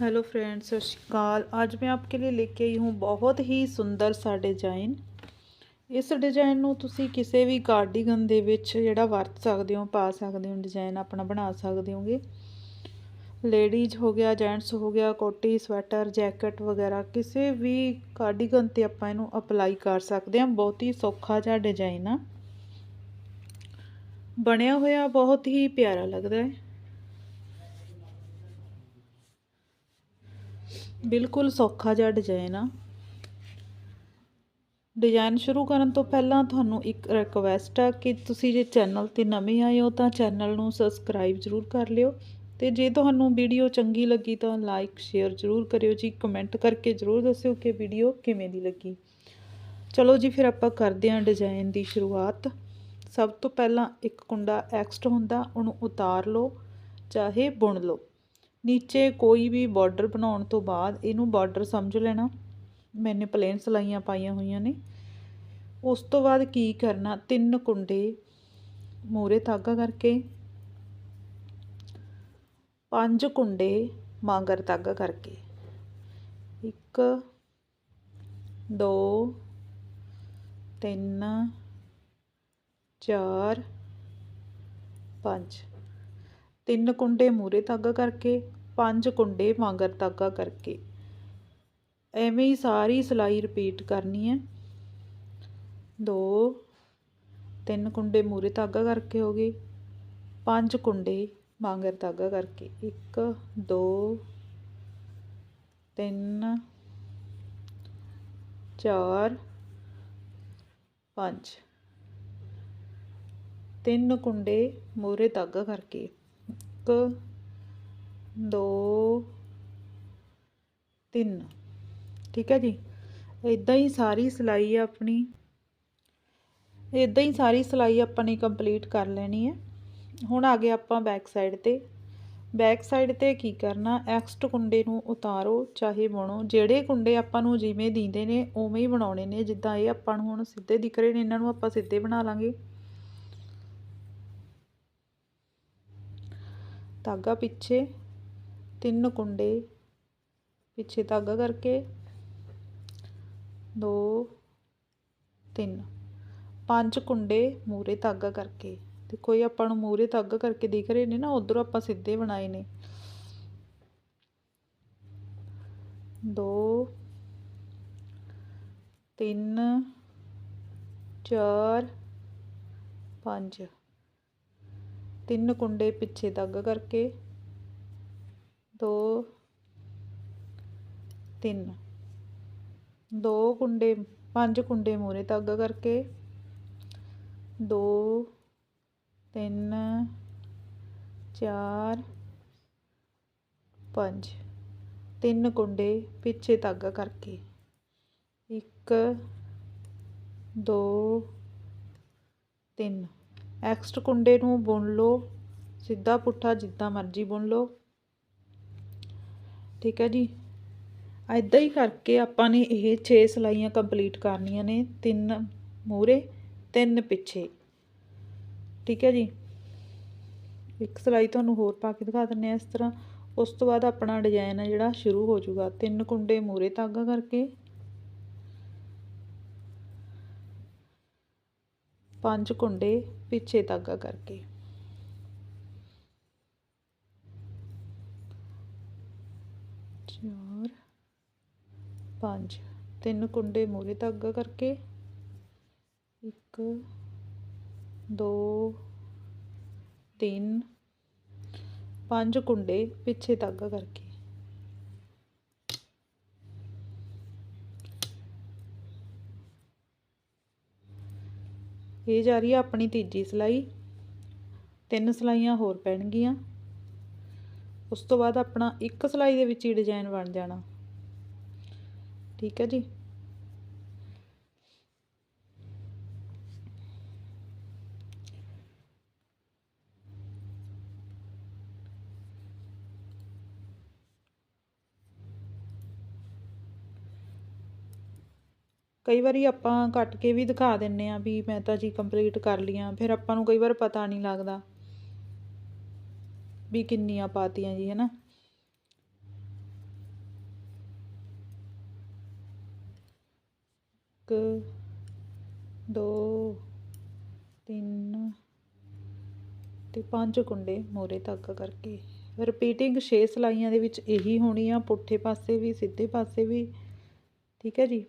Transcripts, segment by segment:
Hello friends सत श्रीकाल ਅੱਜ ਮੈਂ ਆਪਕੇ ਲਈ ਲੈ ਕੇ ਆਈ ਹੂੰ ਬਹੁਤ ਹੀ ਸੁੰਦਰ ਸਾ ਡਿਜ਼ਾਈਨ ਇਸ ਡਿਜ਼ਾਈਨ ਨੂੰ ਤੁਸੀਂ ਕਿਸੇ ਵੀ ਕਾਰਡੀਗਨ ਦੇ ਵਿੱਚ ਜਿਹੜਾ ਵਰਤ ਸਕਦੇ ਹੋ ਪਾ ਸਕਦੇ ਹੋ ਡਿਜ਼ਾਈਨ ਆਪਣਾ ਬਣਾ ਸਕਦੇ ਹੋਗੇ ਲੇਡੀਜ਼ ਹੋ ਗਿਆ ਜੈਂਟਸ ਹੋ ਗਿਆ ਕੋਟੀ ਸਵੈਟਰ ਜੈਕਟ ਵਗੈਰਾ ਕਿਸੇ ਵੀ ਕਾਰਡੀਗਨ ਤੇ ਆਪਾਂ ਇਹਨੂੰ ਅਪਲਾਈ ਕਰ ਸਕਦੇ ਹਾਂ ਬਹੁਤ ਹੀ ਸੌਖਾ ਜਿਹਾ ਡਿਜ਼ਾਈਨ ਆ ਬਣਿਆ ਹੋਇਆ ਬਹੁਤ ਹੀ ਪਿਆਰਾ ਲੱਗਦਾ ਹੈ ਬਿਲਕੁਲ ਸੌਖਾ ਜਿਹਾ ਡਿਜ਼ਾਈਨ ਆ। ਡਿਜ਼ਾਈਨ ਸ਼ੁਰੂ ਕਰਨ ਤੋਂ ਪਹਿਲਾਂ ਤੁਹਾਨੂੰ ਇੱਕ ਰਿਕਵੈਸਟ ਆ ਕਿ ਤੁਸੀਂ ਜੇ ਚੈਨਲ ਤੇ ਨਵੇਂ ਆਏ ਹੋ ਤਾਂ ਚੈਨਲ ਨੂੰ ਸਬਸਕ੍ਰਾਈਬ ਜ਼ਰੂਰ ਕਰ ਲਿਓ ਤੇ ਜੇ ਤੁਹਾਨੂੰ ਵੀਡੀਓ ਚੰਗੀ ਲੱਗੀ ਤਾਂ ਲਾਈਕ ਸ਼ੇਅਰ ਜ਼ਰੂਰ ਕਰਿਓ ਜੀ। ਕਮੈਂਟ ਕਰਕੇ ਜ਼ਰੂਰ ਦੱਸਿਓ ਕਿ ਵੀਡੀਓ ਕਿਵੇਂ ਦੀ ਲੱਗੀ। ਚਲੋ ਜੀ, ਫਿਰ ਆਪਾਂ ਕਰਦੇ ਹਾਂ ਡਿਜ਼ਾਈਨ ਦੀ ਸ਼ੁਰੂਆਤ। ਸਭ ਤੋਂ ਪਹਿਲਾਂ ਇੱਕ ਕੁੰਡਾ ਐਕਸਟ ਹੁੰਦਾ, ਉਹਨੂੰ ਉਤਾਰ ਲਓ, ਚਾਹੇ ਬੁਣ ਲਓ। ਨੀਚੇ ਕੋਈ ਵੀ ਬਾਰਡਰ ਬਣਾਉਣ ਤੋਂ ਬਾਅਦ ਇਹਨੂੰ ਬਾਰਡਰ ਸਮਝ ਲੈਣਾ। ਮੈਨੇ ਪਲੇਨ ਸਲਾਈਆਂ ਪਾਈਆਂ ਹੋਈਆਂ ਨੇ। ਉਸ ਤੋਂ ਬਾਅਦ ਕੀ ਕਰਨਾ? ਤਿੰਨ ਕੁੰਡੇ ਮੂਰੇ ਧਾਗਾ ਕਰਕੇ, ਪੰਜ ਕੁੰਡੇ ਮਾਂਗਰ ਧਾਗਾ ਕਰਕੇ। ਇੱਕ, ਦੋ, ਤਿੰਨ, ਚਾਰ, ਪੰਜ। ਤਿੰਨ ਕੁੰਡੇ ਮੂਰੇ ਧਾਗਾ ਕਰਕੇ, ਪੰਜ ਕੁੰਡੇ ਵਾਂਗਰ ਧਾਗਾ ਕਰਕੇ। ਐਵੇਂ ਹੀ ਸਾਰੀ ਸਿਲਾਈ ਰਿਪੀਟ ਕਰਨੀ ਹੈ। ਦੋ, ਤਿੰਨ ਕੁੰਡੇ ਮੂਰੇ ਧਾਗਾ ਕਰਕੇ ਹੋ ਗਏ। ਪੰਜ ਕੁੰਡੇ ਵਾਂਗਰ ਧਾਗਾ ਕਰਕੇ। ਇੱਕ, ਦੋ, ਤਿੰਨ, ਚਾਰ, ਪੰਜ। ਤਿੰਨ ਕੁੰਡੇ ਮੂਰੇ ਧਾਗਾ ਕਰਕੇ। ਇੱਕ ਦੋ, ਤਿੰਨ। ਠੀਕ ਹੈ ਜੀ? ਇਦਾਂ ਹੀ ਸਾਰੀ ਸਿਲਾਈ ਆਪਣੀ ਇਦਾਂ ਹੀ ਸਾਰੀ ਸਿਲਾਈ ਆਪਾਂ ਨੇ ਕੰਪਲੀਟ ਕਰ ਲੈਣੀ ਹੈ। ਹੁਣ ਆ ਗਏ ਆਪਾਂ ਬੈਕ ਸਾਈਡ ਤੇ। ਬੈਕ ਸਾਈਡ ਤੇ ਕੀ ਕਰਨਾ? ਐਕਸਟ ਕੁੰਡੇ ਨੂੰ ਉਤਾਰੋ, ਚਾਹੇ ਬਣੋ। ਜਿਹੜੇ ਕੁੰਡੇ ਆਪਾਂ ਨੂੰ ਜਿਵੇਂ ਦਿੰਦੇ ਨੇ, ਉਵੇਂ ਹੀ ਬਣਾਉਣੇ ਨੇ। ਜਿੱਦਾਂ ਇਹ ਆਪਾਂ ਨੂੰ ਹੁਣ ਸਿੱਧੇ ਦਿਖ ਰਹੇ ਨੇ, ਇਹਨਾਂ ਨੂੰ ਆਪਾਂ ਸਿੱਧੇ ਬਣਾ ਲਾਂਗੇ। ਧਾਗਾ ਪਿੱਛੇ, ਤਿੰਨ ਕੁੰਡੇ ਪਿੱਛੇ ਧਾਗਾ ਕਰਕੇ, ਦੋ, ਤਿੰਨ। ਪੰਜ ਕੁੰਡੇ ਮੂਰੇ ਧਾਗਾ ਕਰਕੇ। ਦੇਖੋ ਇਹ ਆਪਾਂ ਨੂੰ ਮੂਰੇ ਧਾਗਾ ਕਰਕੇ ਦਿਖ ਰਹੇ ਨੇ ਨਾ, ਉਧਰੋਂ ਆਪਾਂ ਸਿੱਧੇ ਬਣਾਏ ਨੇ। ਦੋ, ਤਿੰਨ, ਚਾਰ, ਪੰਜ। ਤਿੰਨ ਕੁੰਡੇ ਪਿੱਛੇ ਧਾਗਾ ਕਰਕੇ ਦੋ, ਤਿੰਨ। ਦੋ ਕੁੰਡੇ, ਪੰਜ ਕੁੰਡੇ ਮੂਰੇ ਧਾਗਾ ਕਰਕੇ ਦੋ, ਤਿੰਨ, ਚਾਰ, ਪੰਜ। ਤਿੰਨ ਕੁੰਡੇ ਪਿੱਛੇ ਧਾਗਾ ਕਰਕੇ। ਇੱਕ, ਦੋ, ਤਿੰਨ। ਐਕਸਟ ਕੁੰਡੇ ਨੂੰ ਬੁਣ ਲਓ, ਸਿੱਧਾ ਪੁੱਠਾ ਜਿੱਦਾਂ ਮਰਜ਼ੀ ਬੁਣ ਲਓ। ਠੀਕ ਹੈ ਜੀ? ਐਦਾਂ ਹੀ ਕਰਕੇ ਆਪਾਂ ਨੇ ਇਹ 6 ਸਲਾਈਆਂ ਕੰਪਲੀਟ ਕਰਨੀਆਂ ਨੇ, ਤਿੰਨ ਮੂਰੇ ਤਿੰਨ ਪਿੱਛੇ। ਠੀਕ ਹੈ ਜੀ? ਇੱਕ ਸਲਾਈ ਤੁਹਾਨੂੰ ਹੋਰ ਪਾ ਕੇ ਦਿਖਾ ਦਿੰਨੇ ਆ ਇਸ ਤਰ੍ਹਾਂ। ਉਸ ਤੋਂ ਬਾਅਦ ਆਪਣਾ ਡਿਜ਼ਾਈਨ ਹੈ ਜਿਹੜਾ, ਸ਼ੁਰੂ ਹੋ ਜਾਊਗਾ। ਤਿੰਨ ਕੁੰਡੇ ਮੂਰੇ ਧਾਗਾ ਕਰਕੇ। ਪੰਜ ਕੁੰਡੇ ਪਿੱਛੇ ਧਾਗਾ ਕਰਕੇ। ਚਾਰ, ਪੰਜ, ਤਿੰਨ ਕੁੰਡੇ ਮੂਰੇ ਧਾਗਾ ਕਰਕੇ। ਇੱਕ, ਦੋ, ਤਿੰਨ, ਪੰਜ ਕੁੰਡੇ ਪਿੱਛੇ ਧਾਗਾ ਕਰਕੇ। ਇਹ ਜਾ ਰਹੀ ਆ? ਆਪਣੀ ਤੀਜੀ ਸਿਲਾਈ। ਤਿੰਨ ਸਲਾਈਆਂ ਹੋਰ ਪੈਣਗੀਆਂ। ਉਸ ਤੋਂ ਬਾਅਦ ਆਪਣਾ ਇੱਕ ਸਿਲਾਈ ਦੇ ਵਿੱਚ ਹੀ ਡਿਜ਼ਾਈਨ ਬਣ ਜਾਣਾ। ਠੀਕ ਹੈ ਜੀ? ਕਈ ਵਾਰੀ ਆਪਾਂ ਕੱਟ ਕੇ ਵੀ ਦਿਖਾ ਦਿੰਦੇ ਹਾਂ ਵੀ ਮੈਂ ਤਾਂ ਜੀ ਕੰਪਲੀਟ ਕਰ ਲੀਆਂ ਫਿਰ ਆਪਾਂ ਨੂੰ ਕਈ ਵਾਰ ਪਤਾ ਨਹੀਂ ਲੱਗਦਾ ਵੀ ਕਿੰਨੀਆਂ ਪਾਤੀਆਂ ਜੀ, ਹੈਨਾ? ਇੱਕ, ਦੋ, ਤਿੰਨ ਤੇ ਪੰਜ ਕੁੰਡੇ ਮੋਰੇ ਤੱਕ ਕਰਕੇ। ਰਿਪੀਟਿੰਗ 6 ਸਲਾਈਆਂ ਦੇ ਵਿੱਚ ਇਹੀ ਹੋਣੀ ਆ, ਪੁੱਠੇ ਪਾਸੇ ਵੀ, ਸਿੱਧੇ ਪਾਸੇ ਵੀ। ਠੀਕ ਹੈ ਜੀ?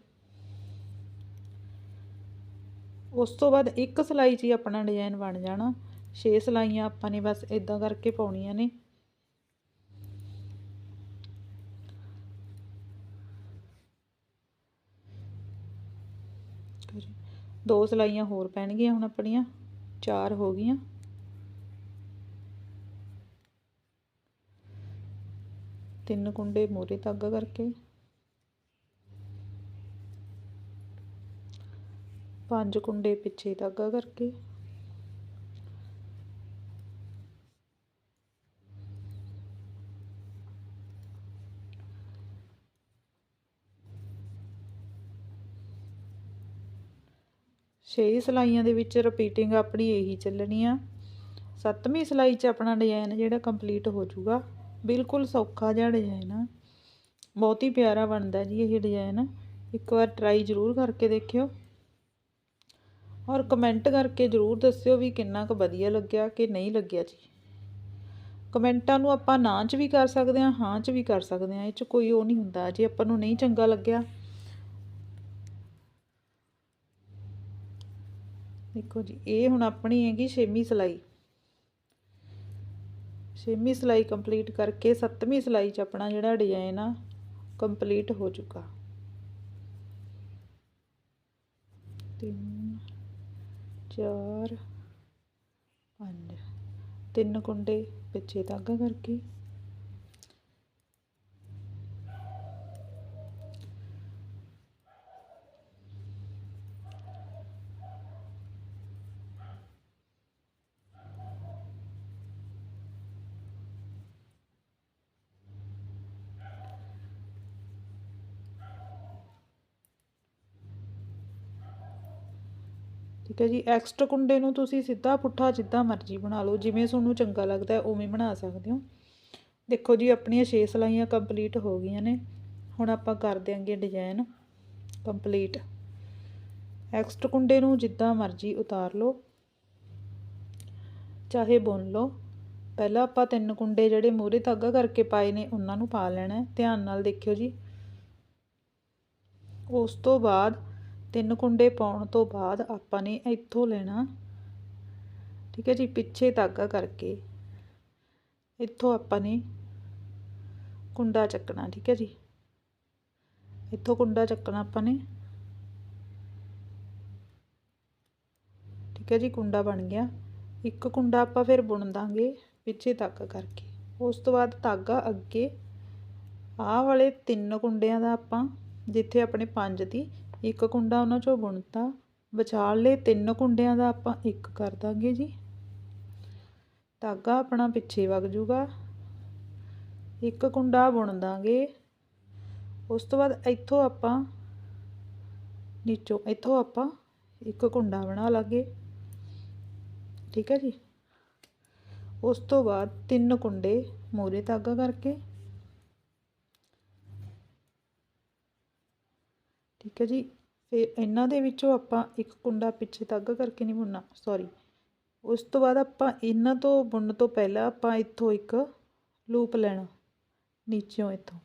ਉਸ ਤੋਂ ਬਾਅਦ ਇੱਕ ਸਲਾਈ 'ਚ ਹੀ ਆਪਣਾ ਡਿਜ਼ਾਈਨ ਬਣ ਜਾਣਾ। 6 ਸਲਾਈਆਂ ਆਪਾਂ ਨੇ ਬਸ ਇਦਾਂ ਕਰਕੇ ਪਾਉਣੀਆਂ ਨੇ। ਦੋ ਸਲਾਈਆਂ ਹੋਰ ਪੈਣਗੀਆਂ ਹੁਣ ਆਪਣੀਆਂ, ਚਾਰ ਹੋ ਗਈਆਂ। ਤਿੰਨ ਕੁੰਡੇ ਮੋਰੇ ਧਾਗਾ ਕਰਕੇ। ਪੰਜ ਕੁੰਡੇ ਪਿੱਛੇ ਧਾਗਾ ਕਰਕੇ। ਛੇ ਸਲਾਈਆਂ ਦੇ ਵਿੱਚ ਰਿਪੀਟਿੰਗ ਆਪਣੀ ਇਹੀ ਚੱਲਣੀ ਆ। ਸੱਤਵੀਂ ਸਲਾਈ 'ਚ ਆਪਣਾ ਡਿਜ਼ਾਈਨ ਜਿਹੜਾ ਕੰਪਲੀਟ ਹੋ ਜਾਊਗਾ, ਬਿਲਕੁਲ ਸੌਖਾ ਜਿਹਾ ਡਿਜ਼ਾਈਨ ਆ। ਬਹੁਤ ਹੀ ਪਿਆਰਾ ਬਣਦਾ ਜੀ ਇਹ ਡਿਜ਼ਾਈਨ ਇੱਕ ਵਾਰ ਟਰਾਈ ਜ਼ਰੂਰ ਕਰਕੇ ਦੇਖਿਓ। ਔਰ ਕਮੈਂਟ ਕਰਕੇ ਜ਼ਰੂਰ ਦੱਸਿਓ ਵੀ ਕਿੰਨਾ ਕੁ ਵਧੀਆ ਲੱਗਿਆ ਕਿ ਨਹੀਂ ਲੱਗਿਆ ਜੀ। ਕਮੈਂਟਾਂ ਨੂੰ ਆਪਾਂ ਨਾ 'ਚ ਵੀ ਕਰ ਸਕਦੇ ਹਾਂ ਹਾਂ 'ਚ ਵੀ ਕਰ ਸਕਦੇ ਹਾਂ, ਇਹ 'ਚ ਕੋਈ ਉਹ ਨਹੀਂ ਹੁੰਦਾ ਜੇ, ਆਪਾਂ ਨੂੰ ਨਹੀਂ ਚੰਗਾ ਲੱਗਿਆ। ਦੇਖੋ ਜੀ, ਇਹ ਹੁਣ ਆਪਣੀ ਹੈਗੀ ਛੇਵੀਂ ਸਲਾਈ। ਛੇਵੀਂ ਸਲਾਈ ਕੰਪਲੀਟ ਕਰਕੇ ਸੱਤਵੀਂ ਸਲਾਈ 'ਚ ਆਪਣਾ ਜਿਹੜਾ ਡਿਜ਼ਾਈਨ ਆ ਕੰਪਲੀਟ ਹੋ ਚੁੱਕਾ। ਤਿੰਨ ਚਾਰ ਪੰਜ। ਤਿੰਨ ਕੁੰਡੇ ਪਿੱਛੇ ਤਾਗਾ ਕਰਕੇ। ਠੀਕ ਹੈ ਜੀ ਐਕਸਟਰਾ ਕੁੰਡੇ ਨੂੰ ਤੁਸੀਂ ਸਿੱਧਾ ਪੁੱਠਾ ਜਿੱਦਾਂ ਮਰਜ਼ੀ ਬਣਾ ਲਓ, ਜਿਵੇਂ ਤੁਹਾਨੂੰ ਚੰਗਾ ਲੱਗਦਾ ਹੈ, ਉਵੇਂ ਬਣਾ ਸਕਦੇ ਹੋ। ਦੇਖੋ ਜੀ, ਆਪਣੀਆਂ 6 ਸਲਾਈਆਂ ਕੰਪਲੀਟ ਹੋ ਗਈਆਂ ਨੇ। ਹੁਣ ਆਪਾਂ ਕਰ ਦਿਆਂਗੇ ਡਿਜ਼ਾਈਨ ਕੰਪਲੀਟ ਐਕਸਟਰਾ ਕੁੰਡੇ ਨੂੰ ਜਿੱਦਾਂ ਮਰਜ਼ੀ ਉਤਾਰ ਲਓ। ਚਾਹੇ ਬੁਣ ਲਓ। ਪਹਿਲਾਂ ਆਪਾਂ ਤਿੰਨ ਕੁੰਡੇ ਜਿਹੜੇ ਮੂਹਰੇ ਧਾਗਾ ਕਰਕੇ ਪਾਏ ਨੇ, ਉਹਨਾਂ ਨੂੰ ਪਾ ਲੈਣਾ ਧਿਆਨ ਨਾਲ ਦੇਖਿਓ ਜੀ। ਉਸ ਤੋਂ ਬਾਅਦ ਤਿੰਨ ਕੁੰਡੇ ਪਾਉਣ ਤੋਂ ਬਾਅਦ ਆਪਾਂ ਨੇ ਇੱਥੋਂ ਲੈਣਾ, ਠੀਕ ਹੈ ਜੀ, ਪਿੱਛੇ ਧਾਗਾ ਕਰਕੇ। ਇੱਥੋਂ ਆਪਾਂ ਨੇ ਕੁੰਡਾ ਚੱਕਣਾ, ਠੀਕ ਹੈ ਜੀ। ਇੱਥੋਂ ਕੁੰਡਾ ਚੱਕਣਾ ਆਪਾਂ ਨੇ। ਠੀਕ ਹੈ ਜੀ, ਕੁੰਡਾ ਬਣ ਗਿਆ। ਇੱਕ ਕੁੰਡਾ ਆਪਾਂ ਫਿਰ ਬੁਣ ਦਾਂਗੇ ਪਿੱਛੇ ਧਾਗਾ ਕਰਕੇ। ਉਸ ਤੋਂ ਬਾਅਦ ਧਾਗਾ ਅੱਗੇ, ਆਹ ਵਾਲੇ ਤਿੰਨ ਕੁੰਡਿਆਂ ਦਾ ਆਪਾਂ, ਜਿੱਥੇ ਆਪਣੇ ਪੰਜ ਦੀ ਇੱਕ ਕੁੰਡਾ ਉਹਨਾਂ ਚੋਂ ਬੁਣਤਾ। ਵਿਚਾਲੇ ਤਿੰਨ ਕੁੰਡਿਆਂ ਦਾ ਆਪਾਂ ਇੱਕ ਕਰ ਦਾਂਗੇ ਜੀ। ਧਾਗਾ ਆਪਣਾ ਪਿੱਛੇ ਵਗ ਜੂਗਾ। ਇੱਕ ਕੁੰਡਾ ਬੁਣ ਦਾਂਗੇ। ਉਸ ਤੋਂ ਬਾਅਦ ਇੱਥੋਂ ਆਪਾਂ ਨੀਚੋਂ, ਇੱਥੋਂ ਆਪਾਂ ਇੱਕ ਕੁੰਡਾ ਬਣਾ ਲਾਂਗੇ। ਠੀਕ ਹੈ ਜੀ? ਉਸ ਤੋਂ ਬਾਅਦ ਤਿੰਨ ਕੁੰਡੇ ਮੋਰੇ ਧਾਗਾ ਕਰਕੇ ਠੀਕ ਹੈ ਜੀ। ਫਿਰ ਇਹਨਾਂ ਦੇ ਵਿੱਚੋਂ ਆਪਾਂ ਇੱਕ ਕੁੰਡਾ ਪਿੱਛੇ ਧਾਗਾ ਕਰਕੇ ਨਹੀਂ ਬੁਣਨਾ ਸੌਰੀ ਉਸ ਤੋਂ ਬਾਅਦ ਆਪਾਂ ਇਹਨਾਂ ਤੋਂ ਬੁਣਨ ਤੋਂ ਪਹਿਲਾਂ ਆਪਾਂ ਇੱਥੋਂ ਇੱਕ ਲੂਪ ਲੈਣਾ, ਨੀਚਿਓਂ ਇੱਥੋਂ।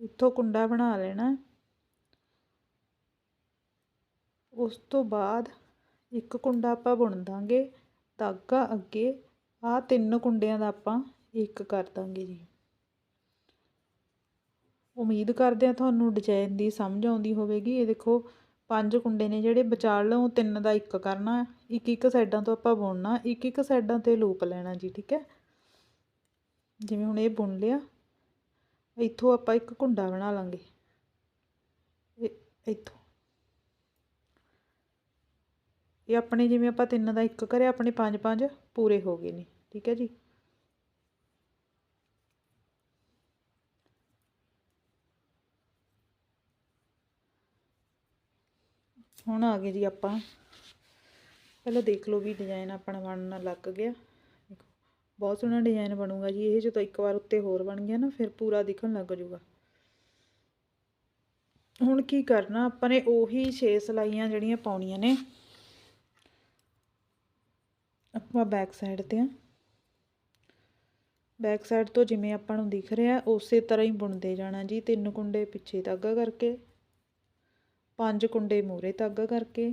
ਇੱਥੋਂ ਕੁੰਡਾ ਬਣਾ ਲੈਣਾ। ਉਸ ਤੋਂ ਬਾਅਦ ਇੱਕ ਕੁੰਡਾ ਆਪਾਂ ਬੁਣ ਦਾਂਗੇ, ਧਾਗਾ ਅੱਗੇ। ਆਹ ਤਿੰਨ ਕੁੰਡਿਆਂ ਦਾ ਆਪਾਂ ਇੱਕ ਕਰ ਦਾਂਗੇ ਜੀ। ਉਮੀਦ ਕਰਦੇ ਆ ਤੁਹਾਨੂੰ ਡਿਜ਼ਾਈਨ ਦੀ ਸਮਝ ਆਉਂਦੀ ਹੋਵੇਗੀ। ਇਹ ਦੇਖੋ, ਪੰਜ ਕੁੰਡੇ ਨੇ ਜਿਹੜੇ ਵਿਚਾਲੋਂ ਤਿੰਨ ਦਾ ਇੱਕ ਕਰਨਾ, ਇੱਕ ਇੱਕ ਸਾਈਡਾਂ ਤੋਂ ਆਪਾਂ ਬੁਣਨਾ, ਇੱਕ ਇੱਕ ਸਾਈਡਾਂ ਤੇ ਲੂਪ ਲੈਣਾ ਜੀ, ਠੀਕ ਹੈ? ਜਿਵੇਂ ਹੁਣ ਇਹ ਬੁਣ ਲਿਆ, ਇੱਥੋਂ ਆਪਾਂ ਇੱਕ ਕੁੰਡਾ ਬਣਾ ਲਾਂਗੇ। ਇਹ, ਇੱਥੋਂ। ਇਹ ਆਪਣੇ ਜਿਵੇਂ ਆਪਾਂ ਤਿੰਨ ਦਾ ਇੱਕ ਕਰਿਆ, ਆਪਣੇ ਪੰਜ ਪੰਜ ਪੂਰੇ ਹੋ ਗਏ ਨੇ, ਠੀਕ ਹੈ ਜੀ? ਹੁਣ ਆ ਗਏ ਜੀ ਆਪਾਂ। ਪਹਿਲਾਂ ਦੇਖ ਲਓ ਵੀ ਡਿਜ਼ਾਈਨ ਆਪਣਾ ਬਣਨ ਲੱਗ ਗਿਆ। ਦੇਖੋ ਬਹੁਤ ਸੋਹਣਾ ਡਿਜ਼ਾਈਨ ਬਣੂਗਾ ਜੀ। ਇਹ ਜਦੋਂ ਇੱਕ ਵਾਰ ਉੱਤੇ ਹੋਰ ਬਣ ਗਿਆ ਨਾ, ਫਿਰ ਪੂਰਾ ਦਿਖਣ ਲੱਗ ਜਾਊਗਾ। ਹੁਣ ਕੀ ਕਰਨਾ, ਆਪਾਂ ਨੇ ਉਹੀ 6 ਸਲਾਈਆਂ ਜਿਹੜੀਆਂ ਪਾਉਣੀਆਂ ਨੇ। ਆਪਾਂ ਬੈਕ ਸਾਈਡ ਤੇ ਆ। ਬੈਕ ਸਾਈਡ ਤੋਂ ਜਿਵੇਂ ਆਪਾਂ ਨੂੰ ਦਿਖ ਰਿਹਾ, ਉਸੇ ਤਰ੍ਹਾਂ ਹੀ ਬੁਣਦੇ ਜਾਣਾ ਜੀ, ਤਿੰਨ ਕੁੰਡੇ ਪਿੱਛੇ ਧਾਗਾ ਕਰਕੇ। ਪੰਜ ਕੁੰਡੇ ਮੂਰੇ ਧਾਗਾ ਕਰਕੇ,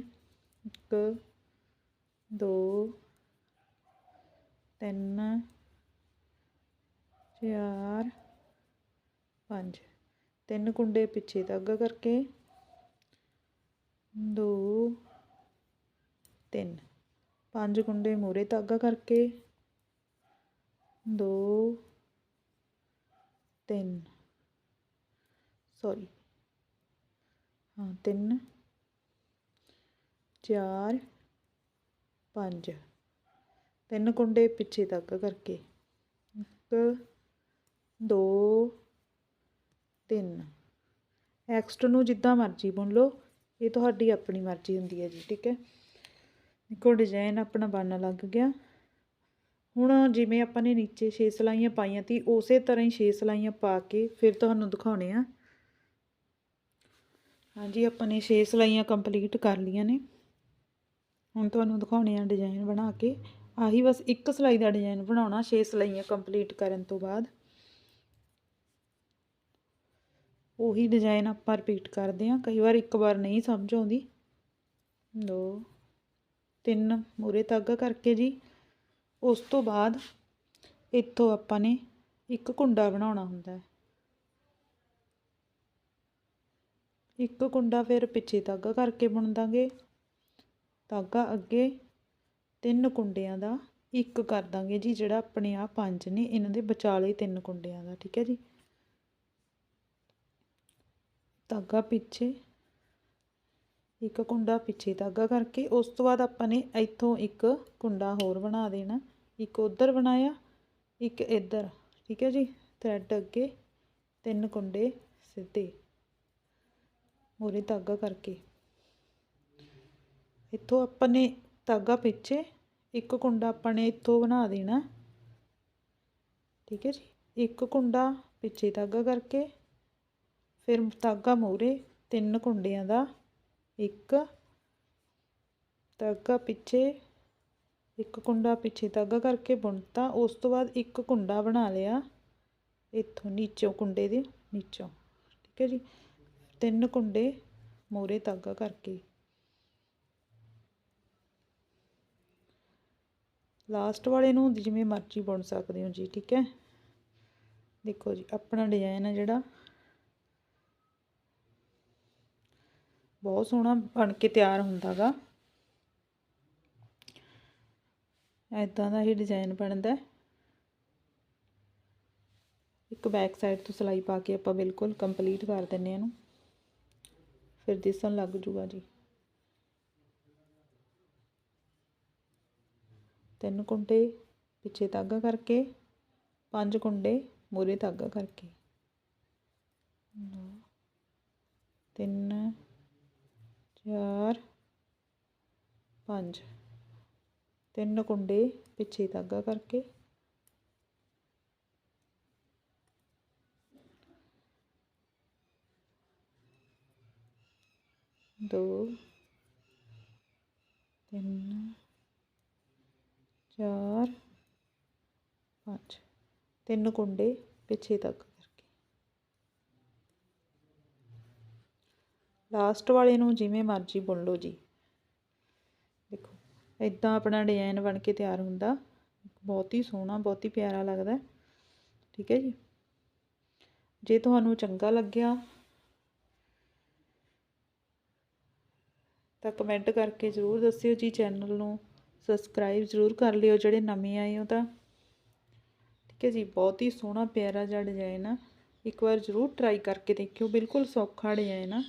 ਇੱਕ, ਦੋ, ਤਿੰਨ, ਚਾਰ, ਪੰਜ। ਤਿੰਨ ਕੁੰਡੇ ਪਿੱਛੇ ਧਾਗਾ ਕਰਕੇ, ਦੋ, ਤਿੰਨ। ਪੰਜ ਕੁੰਡੇ ਮੂਰੇ ਧਾਗਾ ਕਰਕੇ, ਦੋ, ਤਿੰਨ। ਸੌਰੀ ਹਾਂ, ਤਿੰਨ, ਚਾਰ, ਪੰਜ। ਤਿੰਨ ਕੁੰਡੇ ਪਿੱਛੇ ਤੱਕ ਕਰਕੇ। ਇੱਕ, ਦੋ, ਤਿੰਨ। ਐਕਸਟ ਨੂੰ ਜਿੱਦਾਂ ਮਰਜ਼ੀ ਬੁਣ ਲਓ। ਇਹ ਤੁਹਾਡੀ ਆਪਣੀ ਮਰਜ਼ੀ ਹੁੰਦੀ ਹੈ ਜੀ, ਠੀਕ ਹੈ? ਦੇਖੋ ਡਿਜ਼ਾਈਨ ਆਪਣਾ ਬਣਨ ਲੱਗ ਗਿਆ। ਹੁਣ ਜਿਵੇਂ ਆਪਾਂ ਨੇ ਨੀਚੇ 6 ਸਲਾਈਆਂ ਪਾਈਆਂ ਤੀ, ਉਸੇ ਤਰ੍ਹਾਂ ਹੀ 6 ਸਲਾਈਆਂ ਪਾ ਕੇ ਫਿਰ ਤੁਹਾਨੂੰ ਦਿਖਾਉਣੇ ਆ। ਹਾਂਜੀ, ਆਪਾਂ ਨੇ 6 ਸਲਾਈਆਂ ਕੰਪਲੀਟ ਕਰ ਲੀਆਂ ਨੇ। ਹੁਣ ਤੁਹਾਨੂੰ ਦਿਖਾਉਣੇ ਆ ਡਿਜ਼ਾਈਨ ਬਣਾ ਕੇ। ਆਹੀ ਬਸ ਇੱਕ ਸਲਾਈ ਦਾ ਡਿਜ਼ਾਈਨ ਬਣਾਉਣਾ 6 ਸਲਾਈਆਂ ਕੰਪਲੀਟ ਕਰਨ ਤੋਂ ਬਾਅਦ। ਉਹੀ ਡਿਜ਼ਾਈਨ ਆਪਾਂ ਰਿਪੀਟ ਕਰਦੇ ਹਾਂ। ਕਈ ਵਾਰ ਇੱਕ ਵਾਰ ਨਹੀਂ ਸਮਝ ਆਉਂਦੀ। ਦੋ, ਤਿੰਨ ਮੂਰੇ ਧਾਗਾ ਕਰਕੇ ਜੀ। ਉਸ ਤੋਂ ਬਾਅਦ ਇੱਥੋਂ ਆਪਾਂ ਨੇ ਇੱਕ ਕੁੰਡਾ ਬਣਾਉਣਾ ਹੁੰਦਾ ਹੈ। ਇੱਕ ਕੁੰਡਾ ਫਿਰ ਪਿੱਛੇ ਧਾਗਾ ਕਰਕੇ ਬੁਣ ਦਾਂਗੇ। ਧਾਗਾ ਅੱਗੇ ਤਿੰਨ ਕੁੰਡਿਆਂ ਦਾ ਇੱਕ ਕਰ ਦਾਂਗੇ ਜੀ, ਜਿਹੜਾ ਆਪਣੇ ਆ ਪੰਜ ਨੇ, ਇਹਨਾਂ ਦੇ ਵਿਚਾਲੇ ਤਿੰਨ ਕੁੰਡਿਆਂ ਦਾ, ਠੀਕ ਹੈ ਜੀ। ਧਾਗਾ ਪਿੱਛੇ ਇੱਕ ਕੁੰਡਾ ਪਿੱਛੇ ਧਾਗਾ ਕਰਕੇ, ਉਸ ਤੋਂ ਬਾਅਦ ਆਪਾਂ ਨੇ ਇੱਥੋਂ ਇੱਕ ਕੁੰਡਾ ਹੋਰ ਬਣਾ ਦੇਣਾ। ਇੱਕ ਉਧਰ ਬਣਾਇਆ, ਇੱਕ ਇੱਧਰ, ਠੀਕ ਹੈ ਜੀ। ਥਰੈਡ ਅੱਗੇ ਤਿੰਨ ਕੁੰਡੇ ਸਿੱਧੇ। ਮੂਹਰੇ ਧਾਗਾ ਕਰਕੇ। ਇੱਥੋਂ ਆਪਾਂ ਨੇ ਧਾਗਾ ਪਿੱਛੇ ਇੱਕ ਕੁੰਡਾ ਆਪਾਂ ਨੇ ਇੱਥੋਂ ਬਣਾ ਦੇਣਾ। ਠੀਕ ਹੈ ਜੀ? ਇੱਕ ਕੁੰਡਾ ਪਿੱਛੇ ਧਾਗਾ ਕਰਕੇ, ਫਿਰ ਧਾਗਾ ਮੂਹਰੇ ਤਿੰਨ ਕੁੰਡਿਆਂ ਦਾ ਇੱਕ ਧਾਗਾ ਪਿੱਛੇ, ਇੱਕ ਕੁੰਡਾ ਪਿੱਛੇ ਧਾਗਾ ਕਰਕੇ ਬੁਣਤਾ ਉਸ ਤੋਂ ਬਾਅਦ ਇੱਕ ਕੁੰਡਾ ਬਣਾ ਲਿਆ ਇੱਥੋਂ ਨੀਚੋਂ ਕੁੰਡੇ ਦੇ ਨੀਚੋਂ। ਠੀਕ ਹੈ ਜੀ? ਤਿੰਨ ਕੁੰਡੇ ਮੂਰੇ ਤਾਗਾ ਕਰਕੇ। ਲਾਸਟ ਵਾਲੇ ਨੂੰ ਜਿਵੇਂ ਮਰਜ਼ੀ ਬੁਣ ਸਕਦੇ ਹੋ ਜੀ, ਠੀਕ ਹੈ? ਦੇਖੋ ਜੀ, ਆਪਣਾ ਡਿਜ਼ਾਈਨ ਹੈ ਜਿਹੜਾ। ਬਹੁਤ ਸੋਹਣਾ ਬਣ ਕੇ ਤਿਆਰ ਹੁੰਦਾਗਾ ਐਦਾਂ ਦਾ ਹੀ ਡਿਜ਼ਾਈਨ ਬਣਦਾ। ਇੱਕ ਬੈਕ ਸਾਈਡ ਤੋਂ ਸਲਾਈ ਪਾ ਕੇ ਆਪਾਂ ਬਿਲਕੁਲ ਕੰਪਲੀਟ ਕਰ ਦਿੰਨੇ ਇਹਨੂੰ। ਫਿਰ ਦਿਸਣ ਲੱਗ ਜੂਗਾ ਜੀ। ਤਿੰਨ ਕੁੰਡੇ ਪਿੱਛੇ ਧਾਗਾ ਕਰਕੇ, ਪੰਜ ਕੁੰਡੇ ਮੂਰੇ ਧਾਗਾ ਕਰਕੇ। ਤਿੰਨ, ਚਾਰ, ਪੰਜ। ਤਿੰਨ ਕੁੰਡੇ ਪਿੱਛੇ ਧਾਗਾ ਕਰਕੇ। ਦੋ, ਤਿੰਨ, ਚਾਰ, ਪੰਜ। ਤਿੰਨ ਕੁੰਡੇ ਪਿੱਛੇ ਤੱਕ ਕਰਕੇ। ਲਾਸਟ ਵਾਲੇ ਨੂੰ ਜਿਵੇਂ ਮਰਜ਼ੀ ਬੁਣ ਲਓ ਜੀ। ਦੇਖੋ ਇਦਾਂ ਆਪਣਾ ਡਿਜ਼ਾਈਨ ਬਣ ਕੇ ਤਿਆਰ ਹੁੰਦਾ। ਬਹੁਤ ਹੀ ਸੋਹਣਾ, ਬਹੁਤ ਹੀ ਪਿਆਰਾ ਲੱਗਦਾ। ਠੀਕ ਹੈ ਜੀ। ਜੇ ਤੁਹਾਨੂੰ ਚੰਗਾ ਲੱਗਿਆ ਤਾਂ ਕਮੈਂਟ ਕਰਕੇ ਜ਼ਰੂਰ ਦੱਸਿਓ ਜੀ ਚੈਨਲ ਨੂੰ। ਸਬਸਕ੍ਰਾਈਬ ਜ਼ਰੂਰ ਕਰ ਲਿਓ, ਜਿਹੜੇ ਨਵੇਂ ਆਏ ਹੋ ਤਾਂ। ਠੀਕ ਹੈ ਜੀ, ਬਹੁਤ ਹੀ ਸੋਹਣਾ ਪਿਆਰਾ ਜਿਹਾ ਡਿਜ਼ਾਈਨ ਆ ਇੱਕ ਵਾਰ ਜ਼ਰੂਰ ਟਰਾਈ ਕਰਕੇ ਦੇਖਿਓ, ਬਿਲਕੁਲ ਸੌਖਾ ਡਿਜ਼ਾਈਨ ਆ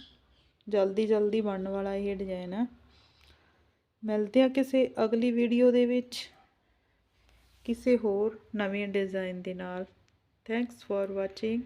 ਜਲਦੀ ਜਲਦੀ ਬਣਨ ਵਾਲਾ ਇਹ ਡਿਜ਼ਾਈਨ ਆ ਮਿਲਦੇ ਆ ਕਿਸੇ ਅਗਲੀ ਵੀਡੀਓ ਦੇ ਵਿੱਚ। ਕਿਸੇ ਹੋਰ ਨਵੇਂ ਡਿਜ਼ਾਈਨ ਦੇ ਨਾਲ। Thanks for watching